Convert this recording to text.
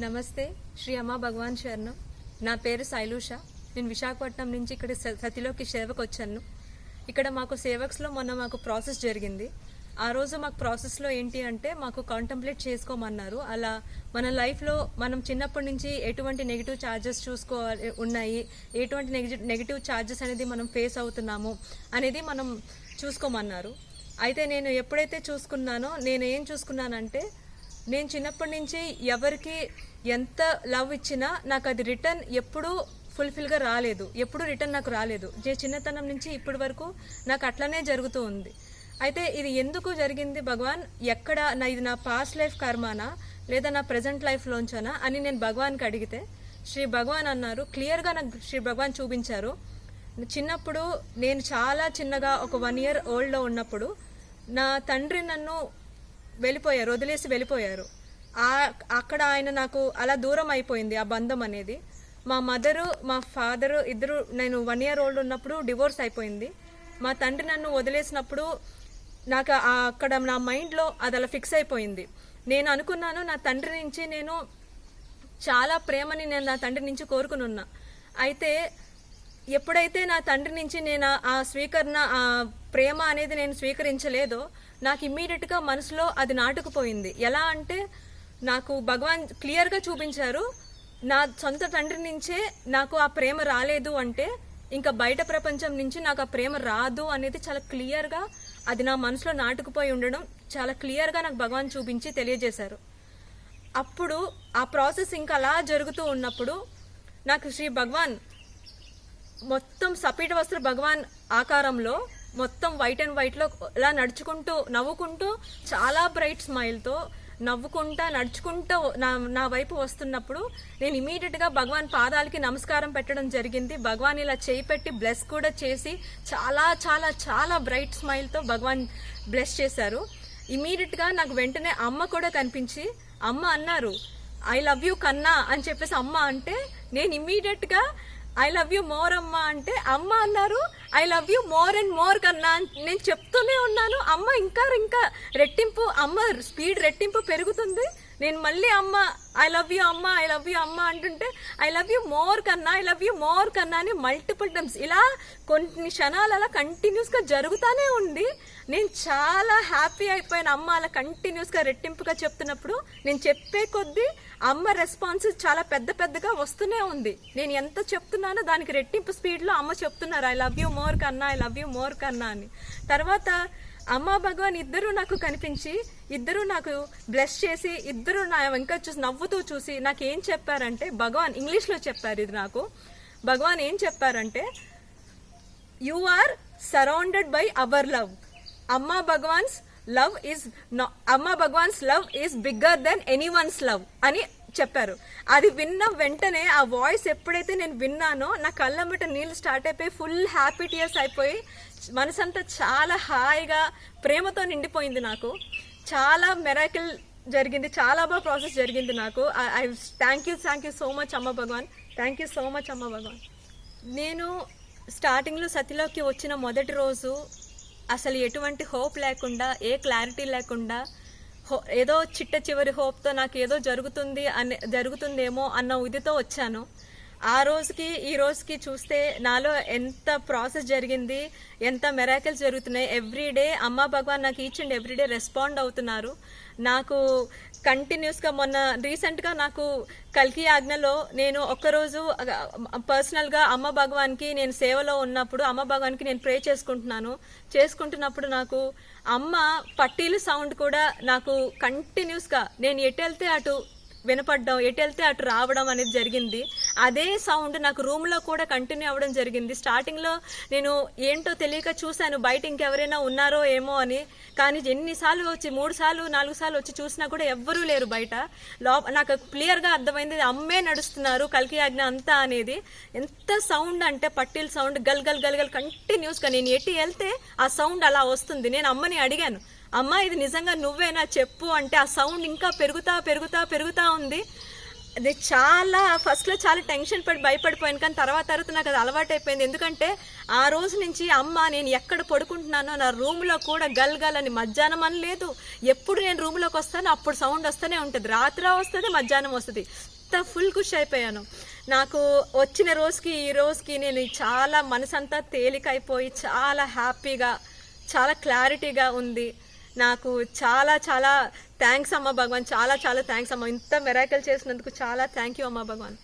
నమస్తే శ్రీ అమ్మ భగవాన్ శరణం. నా పేరు శైలూష నేను విశాఖపట్నం నుంచి ఇక్కడ స- సతిలోకి సేవకు వచ్చాను. ఇక్కడ మాకు సేవక్స్లో మొన్న మాకు ప్రాసెస్ జరిగింది. ఆ రోజు మాకు ప్రాసెస్లో ఏంటి అంటే మాకు కాంటంప్లేట్ చేసుకోమన్నారు. అలా మన లైఫ్లో మనం చిన్నప్పటి నుంచి ఎటువంటి నెగిటివ్ ఛార్జెస్ చూసుకోవాలి ఉన్నాయి ఎటువంటి నెగిటివ్ నెగిటివ్ ఛార్జెస్ అనేది మనం ఫేస్ అవుతున్నాము అనేది మనం చూసుకోమన్నారు. అయితే నేను ఎప్పుడైతే చూసుకున్నానో నేను ఏం చూసుకున్నానంటే నేను చిన్నప్పటి నుంచి ఎవరికి ఎంత లవ్ ఇచ్చినా నాకు అది రిటర్న్ ఎప్పుడూ ఫుల్ఫిల్గా రాలేదు. ఎప్పుడు రిటర్న్ నాకు రాలేదు. నేను చిన్నతనం నుంచి ఇప్పటి వరకు నాకు అట్లనే జరుగుతూ ఉంది. అయితే ఇది ఎందుకు జరిగింది భగవాన్? ఎక్కడ నా ఇది నా పాస్ట్ లైఫ్ కర్మానా? లేదా నా ప్రజెంట్ లైఫ్లోంచానా అని నేను భగవాన్కి అడిగితే శ్రీ భగవాన్ అన్నారు క్లియర్గా నాకు శ్రీ భగవాన్ చూపించారు. చిన్నప్పుడు నేను చాలా చిన్నగా ఒక వన్ ఇయర్ ఓల్డ్లో ఉన్నప్పుడు నా తండ్రి నన్ను వెళ్ళిపోయారు వదిలేసి వెళ్ళిపోయారు. అక్కడ ఆయన నాకు అలా దూరం అయిపోయింది ఆ బంధం అనేది. మా మదరు మా ఫాదరు ఇద్దరు నేను వన్ ఇయర్ ఓల్డ్ ఉన్నప్పుడు డివోర్స్ అయిపోయింది. మా తండ్రి నన్ను వదిలేసినప్పుడు నాకు అక్కడ నా మైండ్లో అది అలా ఫిక్స్ అయిపోయింది. నేను అనుకున్నాను నా తండ్రి నుంచి నేను చాలా ప్రేమని నేను నా తండ్రి నుంచి కోరుకుని ఉన్నా అయితే ఎప్పుడైతే నా తండ్రి నుంచి నేను ఆ- ఆ స్వీకరణ ఆ ప్రేమ అనేది నేను స్వీకరించలేదో. నాకు ఇమ్మీడియట్గా మనసులో అది నాటుకుపోయింది. ఎలా అంటే నాకు భగవాన్ క్లియర్గా చూపించారు నా సొంత తండ్రి నుంచే నాకు ఆ ప్రేమ రాలేదు అంటే ఇంకా బయట ప్రపంచం నుంచి నాకు ఆ ప్రేమ రాదు అనేది చాలా క్లియర్గా అది నా మనసులో నాటుకుపోయి ఉండడం చాలా క్లియర్గా నాకు భగవాన్ చూపించి తెలియజేశారు. అప్పుడు ఆ ప్రాసెస్ ఇంకా అలా జరుగుతూ ఉన్నప్పుడు నాకు శ్రీ భగవాన్ మొత్తం సపీట వస్త్ర భగవాన్ ఆకారంలో మొత్తం వైట్ అండ్ వైట్లో ఇలా నడుచుకుంటూ నవ్వుకుంటూ చాలా బ్రైట్ స్మైల్తో నవ్వుకుంటా నడుచుకుంటూ నా నా వైపు వస్తున్నప్పుడు నేను ఇమీడియట్గా భగవాన్ పాదాలకి నమస్కారం పెట్టడం జరిగింది. భగవాన్ ఇలా చేయి పెట్టి బ్లెస్ కూడా చేసి చాలా చాలా చాలా బ్రైట్ స్మైల్తో భగవాన్ బ్లెస్ చేశారు. ఇమీడియట్గా నాకు వెంటనే అమ్మ కూడా కనిపించి అమ్మ అన్నారు. ఐ లవ్ యూ కన్నా అని చెప్పేసి అమ్మ అంటే నేను ఇమ్మీడియట్గా ఐ లవ్ యూ మోర్ అమ్మ అంటే అమ్మ అన్నారు I love you more and more కన్నా నేను చెప్తూనే ఉన్నాను. అమ్మ ఇంకా ఇంకా రెట్టింపు అమ్మ స్పీడ్ రెట్టింపు పెరుగుతుంది. నేను మళ్ళీ అమ్మ ఐ లవ్ యూ అమ్మ ఐ లవ్ యూ అమ్మ అంటుంటే ఐ లవ్ యూ మోర్ కన్నా ఐ లవ్ యూ మోర్ కన్నా అని మల్టిపుల్ టైమ్స్ ఇలా కొన్ని క్షణాలు అలా కంటిన్యూస్గా జరుగుతూనే ఉంది. నేను చాలా హ్యాపీ అయిపోయిన అమ్మ అలా కంటిన్యూస్గా రెట్టింపుగా చెప్తున్నప్పుడు. నేను చెప్పే కొద్దీ అమ్మ రెస్పాన్స్ చాలా పెద్ద పెద్దగా వస్తూనే ఉంది. నేను ఎంత చెప్తున్నానో దానికి రెట్టింపు స్పీడ్లో అమ్మ చెప్తున్నారు ఐ లవ్ యూ మోర్ కన్నా ఐ లవ్ యూ మోర్ కన్నా అని. తర్వాత అమ్మ భగవాన్ ఇద్దరు నాకు కనిపించి ఇద్దరు నాకు బ్లెస్ చేసి ఇద్దరు నా వెంక చూసి నవ్వుతూ చూసి నాకు ఏం చెప్పారంటే భగవాన్ ఇంగ్లీష్లో చెప్పారు ఇది నాకు. భగవాన్ ఏం చెప్పారంటే you are surrounded by our love Amma Bhagavan's love is Amma Bhagavan's love is bigger than anyone's love అని చెప్పారు. అది విన్న వెంటనే ఆ వాయిస్ ఎప్పుడైతే నేను విన్నానో నా కళ్ళమ్మట నీళ్ళు స్టార్ట్ అయిపోయి ఫుల్ హ్యాపీ టీయర్స్ అయిపోయి మనసంతా చాలా హాయిగా ప్రేమతో నిండిపోయింది నాకు. చాలా మెరాకిల్ జరిగింది చాలా బాగా ప్రాసెస్ జరిగింది నాకు. I thank you thank you so much Amma Bhagavan. Thank you so much Amma Bhagavan. నేను స్టార్టింగ్లో సతిలోకి వచ్చిన మొదటి రోజు అసలు ఎటువంటి హోప్ లేకుండా ఏ క్లారిటీ లేకుండా ఏదో చిట్ట చివరి హోప్తో నాకు ఏదో జరుగుతుంది అనే జరుగుతుందేమో అన్న ఉదితో వచ్చాను. ఆ రోజుకి ఈ రోజుకి చూస్తే నాలో ఎంత ప్రాసెస్ జరిగింది ఎంత మెరాకిల్స్ జరుగుతున్నాయి ఎవ్రీ డే అమ్మ భగవాన్ నాకు each and every day respond అవుతున్నారు. నాకు కంటిన్యూస్గా మొన్న రీసెంట్గా నాకు కల్కి ఆజ్ఞలో నేను ఒక్కరోజు పర్సనల్గా అమ్మ భగవాన్కి నేను సేవలో ఉన్నప్పుడు అమ్మ భగవాన్కి నేను ప్రే చేసుకుంటున్నాను. చేసుకుంటున్నప్పుడు నాకు అమ్మ పట్టీలు సౌండ్ కూడా నాకు కంటిన్యూస్గా నేను ఎటు వెళ్తే అటు వినపడడం ఎటు వెళ్తే అటు రావడం అనేది జరిగింది. అదే సౌండ్ నాకు రూమ్లో కూడా కంటిన్యూ అవ్వడం జరిగింది. స్టార్టింగ్లో నేను ఏంటో తెలియక చూశాను బయట ఇంకెవరైనా ఉన్నారో ఏమో అని. కానీ ఎన్నిసార్లు వచ్చి మూడు సార్లు నాలుగు సార్లు వచ్చి చూసినా కూడా ఎవ్వరూ లేరు బయట. లో నాకు క్లియర్గా అర్థమైంది అమ్మే నడుస్తున్నారు కల్కి ఆజ్ఞ అంతా అనేది. ఎంత సౌండ్ అంటే పట్టీల సౌండ్ గల్ గల్ గల్ గల్ కంటిన్యూస్గా నేను ఎట్టి వెళ్తే ఆ సౌండ్ అలా వస్తుంది. నేను అమ్మని అడిగాను అమ్మ ఇది నిజంగా నువ్వేనా? చెప్పు. అంటే ఆ సౌండ్ ఇంకా పెరుగుతా పెరుగుతా పెరుగుతా ఉంది. అది చాలా ఫస్ట్లో చాలా టెన్షన్ పడి భయపడిపోయాను కానీ తర్వాత తర్వాత నాకు అది అలవాటు అయిపోయింది ఎందుకంటే ఆ రోజు నుంచి అమ్మ నేను ఎక్కడ పడుకుంటున్నానో నా రూమ్లో కూడా గల్ గల్ అని మధ్యాహ్నం అని లేదు. ఎప్పుడు నేను రూమ్లోకి వస్తానో అప్పుడు సౌండ్ వస్తూనే ఉంటుంది. రాత్రి వస్తుంది మధ్యాహ్నం వస్తుంది. అంత ఫుల్ ఖుష్ అయిపోయాను. నాకు వచ్చిన రోజుకి ఈ రోజుకి నేను చాలా మనసంతా తేలికైపోయి చాలా హ్యాపీగా చాలా క్లారిటీగా ఉంది. నాకు చాలా చాలా థ్యాంక్స్ అమ్మ భగవాన్. చాలా చాలా థ్యాంక్స్ అమ్మ. ఇంత మెరాకల్ చేసినందుకు చాలా థ్యాంక్ యూ అమ్మ భగవాన్.